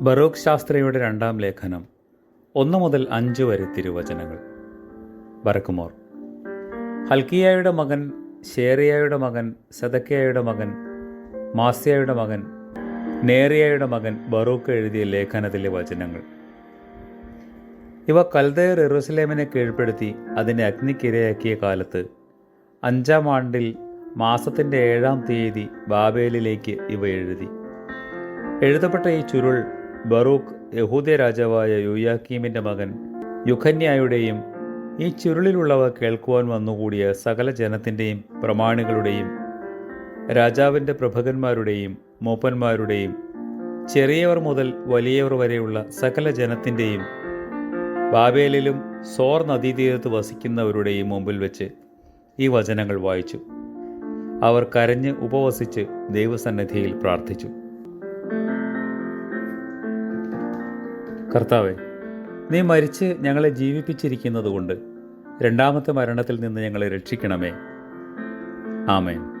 ബറൂഖ് ശാസ്ത്രിയുടെ രണ്ടാം ലേഖനം ഒന്ന് മുതൽ അഞ്ച് വരെ തിരുവചനങ്ങൾ. ബറക്കുമോർ ഹൽക്കിയായുടെ മകൻ ഷേറിയായുടെ മകൻ സദക്കിയായുടെ മകൻ മാസിയായുടെ മകൻ നേറിയായുടെ മകൻ ബറൂക്ക് എഴുതിയ ലേഖനത്തിലെ വചനങ്ങൾ. ഇവ കൽദയർ എറുസലേമിനെ കീഴ്പ്പെടുത്തി അതിനെ അഗ്നിക്കിരയാക്കിയ കാലത്ത് അഞ്ചാം ആണ്ടിൽ മാസത്തിന്റെ ഏഴാം തീയതി ബാബേലിലേക്ക് ഇവ എഴുതി. എഴുതപ്പെട്ട ഈ ചുരുൾ ബറൂഖ് യഹൂദ രാജാവായ യുയാക്കീമിന്റെ മകൻ യുഖന്യായുടെയും ഈ ചുരുളിലുള്ളവ കേൾക്കുവാൻ വന്നുകൂടിയ സകല ജനത്തിന്റെയും പ്രമാണികളുടെയും രാജാവിന്റെ പ്രഭകന്മാരുടെയും മൂപ്പന്മാരുടെയും ചെറിയവർ മുതൽ വലിയവർ വരെയുള്ള സകല ജനത്തിന്റെയും ബാബേലിലും സോർ നദീതീരത്ത് വസിക്കുന്നവരുടെയും മുമ്പിൽ വെച്ച് ഈ വചനങ്ങൾ വായിച്ചു. അവർ കരഞ്ഞ് ഉപവസിച്ച് ദൈവസന്നിധിയിൽ പ്രാർത്ഥിച്ചു. കർത്താവെ നീ മരിച്ച് ഞങ്ങളെ ജീവിപ്പിച്ചിരിക്കുന്നതുകൊണ്ട് രണ്ടാമത്തെ മരണത്തിൽ നിന്ന് ഞങ്ങളെ രക്ഷിക്കണമേ. ആമേൻ.